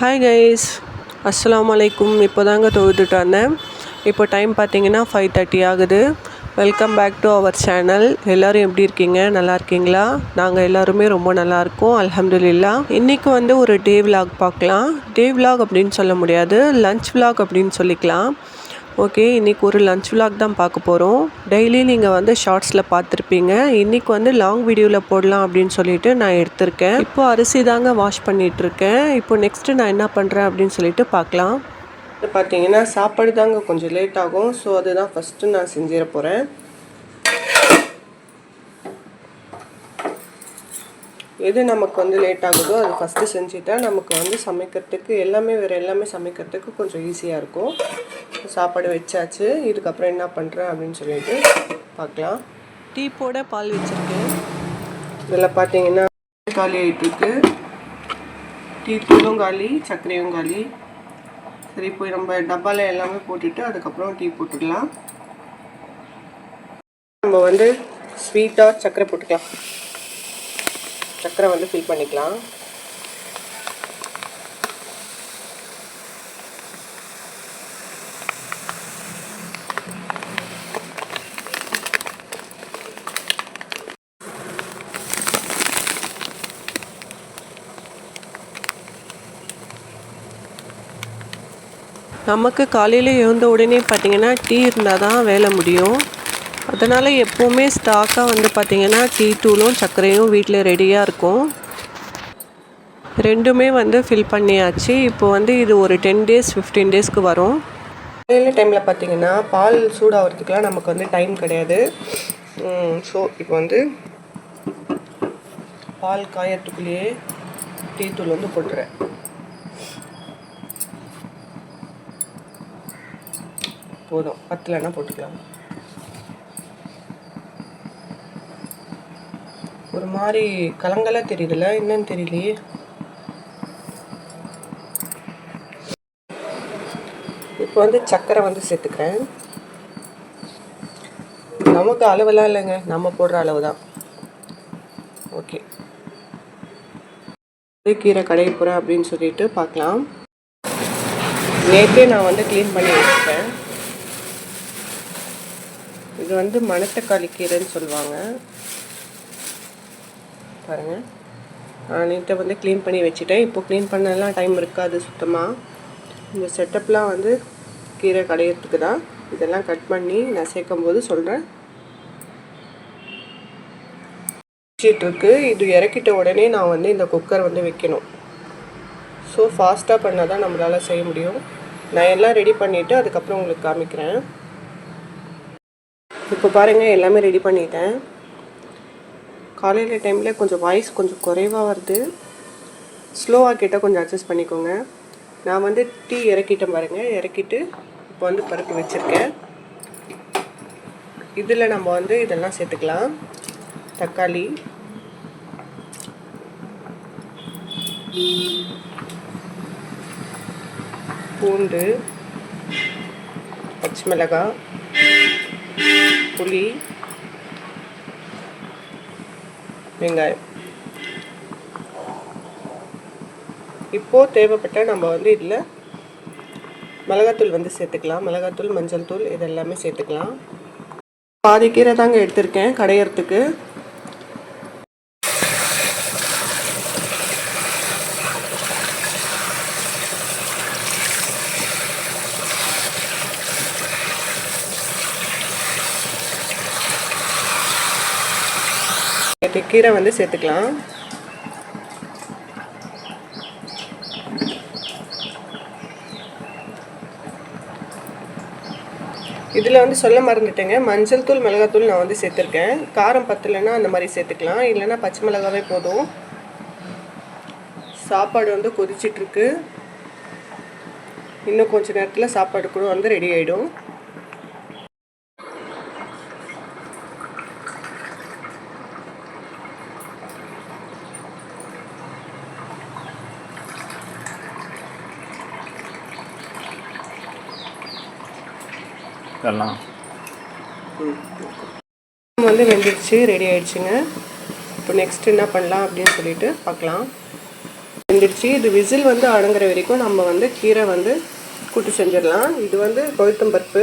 Hi guys அஸ்லாம் அலைக்கும் இப்போ தாங்க தொழுதுட்டு வந்தேன். இப்போ டைம் பார்த்தீங்கன்னா ஃபைவ் தேர்ட்டி ஆகுது. Welcome back to our channel எல்லோரும் எப்படி இருக்கீங்க? நல்லா இருக்கீங்களா? நாங்கள் எல்லாருமே ரொம்ப நல்லாயிருக்கோம் அலமதுல்லா இன்றைக்கி வந்து ஒரு டே விலாக் பார்க்கலாம். டே விலாக் அப்படின்னு சொல்ல முடியாது. லஞ்ச் விலாக் அப்படின்னு சொல்லிக்கலாம். ஓகே இன்றைக்கி ஒரு லஞ்ச் விலாக் தான் பார்க்க போகிறோம் டெய்லி நீங்கள் வந்து ஷார்ட்ஸில் பார்த்துருப்பீங்க. இன்றைக்கி வந்து லாங் வீடியோவில் போடலாம் அப்படின்னு சொல்லிட்டு நான் எடுத்திருக்கேன். இப்போ அரிசி தாங்க வாஷ் பண்ணிகிட்ருக்கேன் இப்போ நெக்ஸ்ட்டு நான் என்ன பண்ணுறேன் அப்படின்னு சொல்லிட்டு பார்க்கலாம். இப்போ பார்த்தீங்கன்னா சாப்பாடு தாங்க கொஞ்சம் லேட் ஆகும். ஸோ அதுதான் ஃபஸ்ட்டு நான் செஞ்சிட போகிறேன் எது நமக்கு வந்து லேட் ஆகுதோ அது ஃபஸ்ட்டு செஞ்சுட்டா நமக்கு வந்து சமைக்கிறதுக்கு எல்லாமே வேறு எல்லாமே சமைக்கிறதுக்கு கொஞ்சம் ஈஸியாக இருக்கும். சாப்பாடு வச்சாச்சு இதுக்கப்புறம் என்ன பண்ணுறேன் அப்படின்னு சொல்லிட்டு பார்க்கலாம் டீ போட பால் வச்சுருக்கேன் இதில் பார்த்தீங்கன்னா காலி ஆகிட்டுருக்கு டீ தூளும் காலி சர்க்கரையும் காலி. சரி போய் நம்ம டப்பாவில் எல்லாமே போட்டுட்டு அதுக்கப்புறம் டீ போட்டுக்கலாம். நம்ம வந்து ஸ்வீட்டாக சர்க்கரை போட்டுக்கலாம். சர்க்கரை வந்து ஃபில் பண்ணிக்கலாம். நமக்கு காலையில் எழுந்த உடனே பார்த்திங்கன்னா டீ இருந்தால் தான் வேலை முடியும். அதனால் எப்போவுமே ஸ்டாக்காக வந்து பார்த்திங்கன்னா டீ தூளும் சர்க்கரையும் வீட்டில் ரெடியாக இருக்கும். ரெண்டுமே வந்து ஃபில் பண்ணியாச்சு. இப்போ வந்து இது ஒரு டென் டேஸ் ஃபிஃப்டீன் டேஸ்க்கு வரும். காலையில் டைமில் பார்த்திங்கன்னா பால் சூடாகிறதுக்குலாம் நமக்கு வந்து டைம் கிடையாது. ஸோ இப்போ வந்து பால் காயத்துக்குள்ளேயே டீ தூள் வந்து போட்டுறேன். போதும். பத்தலைன்னா போட்டுக்கலாம். ஒரு மாதிரி கலங்கலாக தெரியுதுல்ல என்னன்னு தெரியலையே. இப்போ வந்து சர்க்கரை வந்து சேர்த்துக்கிறேன். நமக்கு அளவெல்லாம் இல்லைங்க நம்ம போடுற அளவு தான் ஓகே கீரை கடையை போகிறேன் அப்படின்னு சொல்லிட்டு பார்க்கலாம். நேற்றே நான் வந்து க்ளீன் பண்ணி வச்சுட்டேன். இது வந்து மணத்தக்காளி கீரைன்னு சொல்லுவாங்க. பாருங்கள் நான் நீட்டை வந்து க்ளீன் பண்ணி வச்சுட்டேன். இப்போ க்ளீன் பண்ணலாம் டைம் இருக்காது சுத்தமாக இந்த செட்டப்லாம் வந்து கீரை கடையிறதுக்கு தான். இதெல்லாம் கட் பண்ணி நான் சேர்க்கும் போது சொல்கிறேன் இருக்கு. இது இறக்கிட்ட உடனே நான் வந்து இந்த குக்கர் வந்து வைக்கணும். ஸோ ஃபாஸ்ட்டாக பண்ணால் தான் நம்மளால் செய்ய முடியும். நான் எல்லாம் ரெடி பண்ணிவிட்டு அதுக்கப்புறம் உங்களுக்கு காமிக்கிறேன். இப்போ பாருங்கள் எல்லாமே ரெடி பண்ணிட்டேன். காலையில் டைமில் கொஞ்சம் வாய்ஸ் கொஞ்சம் குறைவாக வருது. ஸ்லோவாக கேட்டால் கொஞ்சம் அட்ஜஸ்ட் பண்ணிக்கோங்க. நான் வந்து டீ இறக்கிட்டேன் பாருங்கள் இறக்கிட்டு இப்போ வந்து பருப்பு வச்சுருக்கேன். இதில் நம்ம வந்து இதெல்லாம் சேர்த்துக்கலாம். தக்காளி. பூண்டு. பச்சை மிளகாய். புளி. வெங்காயம் இப்போது தேவைப்பட்ட நம்ம வந்து இதில் மிளகாத்தூள் வந்து சேர்த்துக்கலாம். மிளகாத்தூள் மஞ்சள் தூள் இது எல்லாமே சேர்த்துக்கலாம். பாதி கீரை தாங்க எடுத்திருக்கேன். கடையிறதுக்கு. கீரை வந்து சேர்த்துக்கலாம். இதில் வந்து சொல்ல மறந்துட்டேங்க. மஞ்சள் தூள் மிளகாத்தூள் நான் வந்து சேர்த்துருக்கேன். காரம் பத்தலைன்னா அந்த மாதிரி சேர்த்துக்கலாம். இல்லைன்னா பச்சை மிளகாவே போதும். சாப்பாடு வந்து கொதிச்சிட்ருக்கு. இன்னும் கொஞ்சம் நேரத்தில் சாப்பாடு கூட வந்து ரெடி ஆகிடும் இதெல்லாம். வந்து வெந்துடுச்சு ரெடி ஆயிடுச்சுங்க. இப்போ நெக்ஸ்ட் என்ன பண்ணலாம் அப்படின்னு சொல்லிட்டு பார்க்கலாம். வெந்துடுச்சு. இது விசில் வந்து அடங்குற வரைக்கும் நம்ம வந்து கீரை வந்து கூட்டு செஞ்சிடலாம். இது வந்து கொழுத்தம் பருப்பு.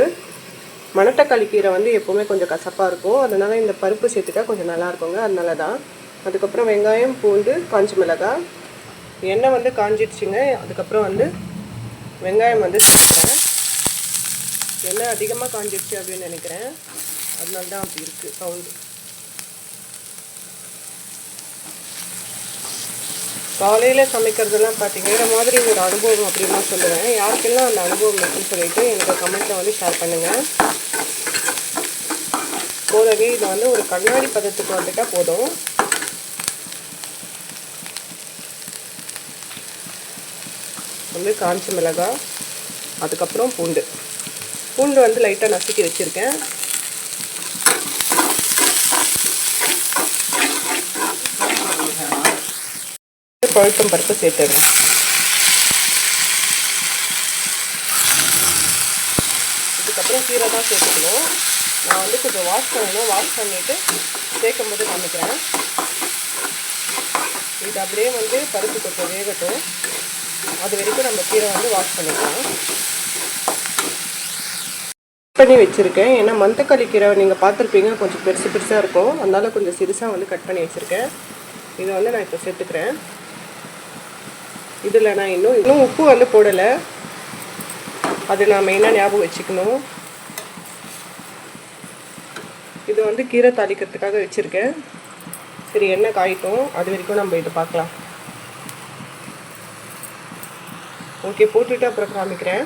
மணத்தக்காளி கீரை வந்து எப்போவுமே கொஞ்சம் கசப்பாக இருக்கும். அதனால் இந்த பருப்பு சேர்த்துட்டா கொஞ்சம் நல்லா இருக்குங்க. அதனால தான் அதுக்கப்புறம் வெங்காயம் பூண்டு காஞ்சி மிளகாய். எண்ணெய் வந்து காஞ்சிடுச்சுங்க. அதுக்கப்புறம் வந்து வெங்காயம் வந்து சேர்த்துக்கிறேன் எண்ணெய் அதிகமாக காஞ்சிடுச்சு அப்படின்னு நினைக்கிறேன். அதனால தான் அப்படி இருக்குது சவுண்டு. காலையில் சமைக்கிறதெல்லாம் பார்த்தீங்கன்னா மாதிரி ஒரு அனுபவம் அப்படின்னு தான் சொல்லுவேன். யாருக்கெல்லாம் அந்த அனுபவம் இருக்குன்னு சொல்லிட்டு எனக்கு கமெண்ட்டில் வந்து ஷேர் பண்ணுங்கள் போதவே இது வந்து ஒரு கண்ணாடி பதத்துக்கு வந்துட்டால் போதும். வந்து காஞ்ச மிளகாய் அதுக்கப்புறம் பூண்டு. பூண்டு வந்து லைட்டாக நசுக்கி வச்சுருக்கேன். பழுத்தம் பருப்பு சேர்த்துடுறேன். இதுக்கப்புறம் கீரை தான் சேர்த்துக்கணும். நான் வந்து கொஞ்சம் வாஷ் பண்ணணும். வாஷ் பண்ணிவிட்டு சேர்க்கும் போது காமிக்கிறேன். இது அப்படியே வந்து பருப்பு கொஞ்சம் வேகட்டும். அது வரைக்கும் நம்ம கீரை வந்து வாஷ் பண்ணிக்கலாம். பண்ணி வச்சுருக்கேன். ஏன்னா மந்தக்காளி கீரை நீங்கள் பார்த்துருப்பீங்க கொஞ்சம் பெருசு பெருசாக இருக்கும். அதனால் கொஞ்சம் சிறுசாக வந்து கட் பண்ணி வச்சுருக்கேன். இதை வந்து நான் இப்போ சேர்த்துக்கிறேன். இதில் நான் இன்னும் இன்னும் உப்பு வந்து போடலை. அது நான் மெயினாக ஞாபகம் வச்சுக்கணும். இது வந்து கீரை தாளிக்கிறதுக்காக வச்சுருக்கேன். சரி என்ன காய்க்கும் அது வரைக்கும் நம்ம இதை பார்க்கலாம். ஓகே போட்டுவிட்டு அப்புறம் காமிக்கிறேன்.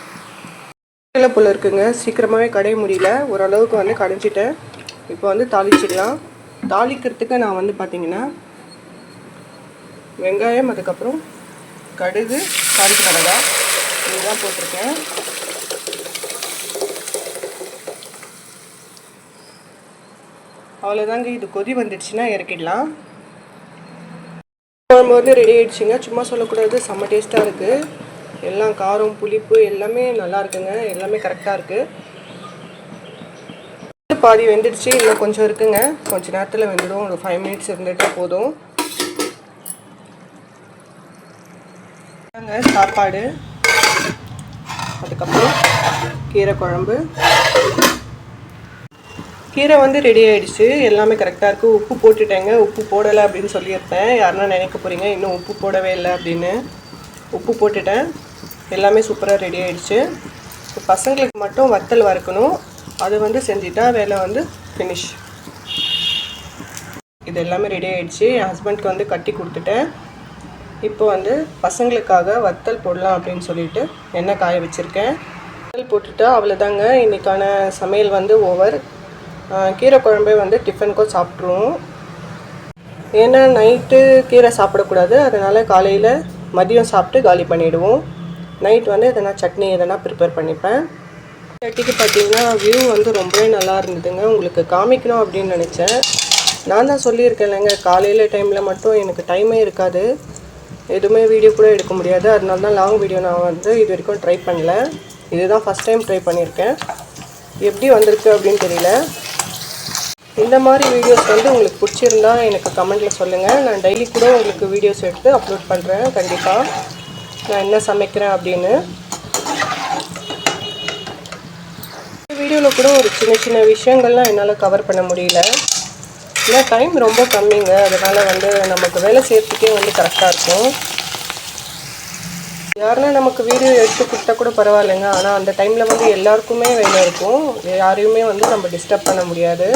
இல்லை போல் இருக்குங்க. சீக்கிரமாகவே கடைய முடியல. ஓரளவுக்கு வந்து கடைஞ்சிட்டேன். இப்போ வந்து தாளிச்சிடலாம். தாளிக்கிறதுக்கு நான் வந்து பார்த்தீங்கன்னா வெங்காயம் அதுக்கப்புறம் கடுகு காஞ்சி கடலா இதுதான் போட்டிருக்கேன். அவ்வளோதாங்க இது கொதி வந்துடுச்சுன்னா இறக்கிடலாம். குழம்பு வந்து ரெடி ஆயிடுச்சுங்க. சும்மா சொல்லக்கூடாது. செம்ம டேஸ்ட்டாக இருக்குது எல்லாம் காரம் புளிப்பு எல்லாமே நல்லா இருக்குங்க. எல்லாமே கரெக்டாக இருக்குது பாதி வெந்துடுச்சு. இன்னும் கொஞ்சம் இருக்குங்க. கொஞ்ச நேரத்தில் வெந்துடும். ஒரு ஃபைவ் மினிட்ஸ் இருந்துட்டு போதும். சாப்பாடு. அதுக்கப்புறம் கீரை குழம்பு. கீரை வந்து ரெடி ஆகிடுச்சு எல்லாமே கரெக்டாக இருக்குது உப்பு போட்டுட்டேங்க. உப்பு போடலை அப்படின்னு சொல்லியிருப்பேன். யாருன்னா நினைக்க போகிறீங்க இன்னும் உப்பு போடவே இல்லை அப்படின்னு. உப்பு போட்டுட்டேன். எல்லாமே சூப்பராக ரெடி ஆகிடுச்சு இப்போ பசங்களுக்கு மட்டும் வத்தல் வறுக்கணும். அது வந்து செஞ்சுட்டா வேலை வந்து ஃபினிஷ் இது எல்லாமே ரெடி ஆகிடுச்சு என் ஹஸ்பண்ட்க்கு வந்து கட்டி கொடுத்துட்டேன். இப்போ வந்து பசங்களுக்காக வத்தல் போடலாம் அப்படின்னு சொல்லிட்டு எண்ணெய் காய வச்சுருக்கேன். வத்தல் போட்டுட்டா அவ்வளோதாங்க இன்றைக்கான சமையல் வந்து ஓவர் கீரை குழம்பே வந்து டிஃபனுக்கும் சாப்பிட்ருவோம் ஏன்னா நைட்டு கீரை சாப்பிடக்கூடாது. அதனால் காலையில் மதியம் சாப்பிட்டு காலி பண்ணிவிடுவோம் நைட் வந்து எதனா சட்னி எதனா ப்ரிப்பேர் பண்ணிப்பேன். சட்டிக்கு பார்த்தீங்கன்னா வியூ வந்து ரொம்பவே நல்லா இருந்ததுங்க. உங்களுக்கு காமிக்கணும் அப்படின்னு நினச்சேன். நான் தான் சொல்லியிருக்கேன் இல்லைங்க காலையில் டைமில் மட்டும் எனக்கு டைமே இருக்காது. எதுவுமே வீடியோ கூட எடுக்க முடியாது. அதனால தான் லாங் வீடியோ நான் வந்து இது வரைக்கும் ட்ரை பண்ணல. இதுதான் ஃபஸ்ட் டைம் ட்ரை பண்ணியிருக்கேன். எப்படி வந்திருக்கு அப்படின்னு தெரியல. இந்த மாதிரி வீடியோஸ் வந்து உங்களுக்கு பிடிச்சிருந்தா எனக்கு கமெண்ட்டில் சொல்லுங்கள் நான் டெய்லி கூட உங்களுக்கு வீடியோஸ் எடுத்து அப்லோட் பண்ணுறேன் கண்டிப்பாக நான் என்ன சமைக்கிறேன் அப்படின்னு. வீடியோவில் கூட ஒரு சின்ன சின்ன விஷயங்கள்லாம் என்னால் கவர் பண்ண முடியல. ஏன்னா டைம் ரொம்ப கம்மிங்க. அதனால் வந்து நமக்கு வேலை செய்கிறதுக்கே வந்து கரெக்டாக இருக்கும். யாருன்னா நமக்கு வீடியோ எடுத்து கொடுத்தா கூட பரவாயில்லைங்க. ஆனால் அந்த டைமில் வந்து எல்லாருக்குமே வேலை இருக்கும். யாரையுமே வந்து நம்ம டிஸ்டர்ப் பண்ண முடியாது.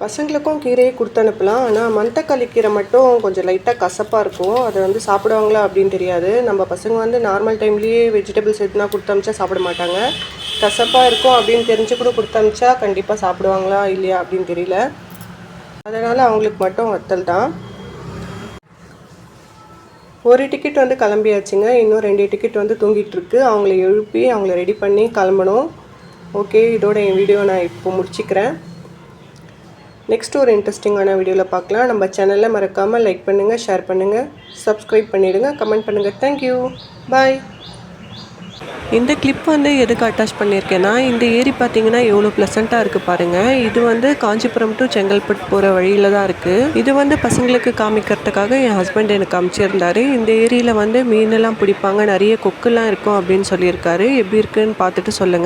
பசங்களுக்கும் கீரையை கொடுத்து அனுப்பலாம். ஆனால் மண்டக்காளி கீரை மட்டும் கொஞ்சம் லைட்டாக கசப்பாக இருக்கும். அதை வந்து சாப்பிடுவாங்களா அப்படின்னு தெரியாது. நம்ம பசங்க வந்து நார்மல் டைம்லேயே வெஜிடபிள்ஸ் எதுனா கொடுத்து அமிச்சா சாப்பிட மாட்டாங்க. கசப்பாக இருக்கும் அப்படின்னு தெரிஞ்சு கூட கொடுத்து அமிச்சா கண்டிப்பாக சாப்பிடுவாங்களா இல்லையா அப்படின்னு தெரியல. அதனால் அவங்களுக்கு மட்டும் வத்தல் தான். ஒரு டிக்கெட் வந்து கிளம்பியாச்சுங்க. இன்னும் ரெண்டு டிக்கெட் வந்து தூங்கிட்டுருக்கு அவங்கள எழுப்பி அவங்கள ரெடி பண்ணி கிளம்பணும். ஓகே இதோட என் வீடியோ நான் இப்போ முடிச்சுக்கிறேன். நெக்ஸ்ட் ஒரு இன்ட்ரெஸ்டிங்கான வீடியோவில் பார்க்கலாம். நம்ம சேனலில் மறக்காமல் லைக் பண்ணுங்கள் ஷேர் பண்ணுங்கள் சப்ஸ்கிரைப் பண்ணிவிடுங்க கமெண்ட் பண்ணுங்கள் தேங்க்யூ பாய் இந்த கிளிப் வந்து எதுக்கு அட்டாச் பண்ணியிருக்கேன்னா இந்த ஏரி பார்த்தீங்கன்னா எவ்வளோ ப்ளசண்ட்டாக இருக்குது பாருங்கள் இது வந்து காஞ்சிபுரம் டு செங்கல்பட்டு போகிற வழியில் தான் இருக்குது இது வந்து பசங்களுக்கு காமிக்கிறதுக்காக என் ஹஸ்பண்ட் எனக்கு காமிச்சிருந்தாரு. இந்த ஏரியில் வந்து மீனெல்லாம் பிடிப்பாங்க நிறைய கொக்குலாம் இருக்கும் அப்படின்னு சொல்லியிருக்காரு. எப்படி இருக்குன்னு பார்த்துட்டு சொல்லுங்கள்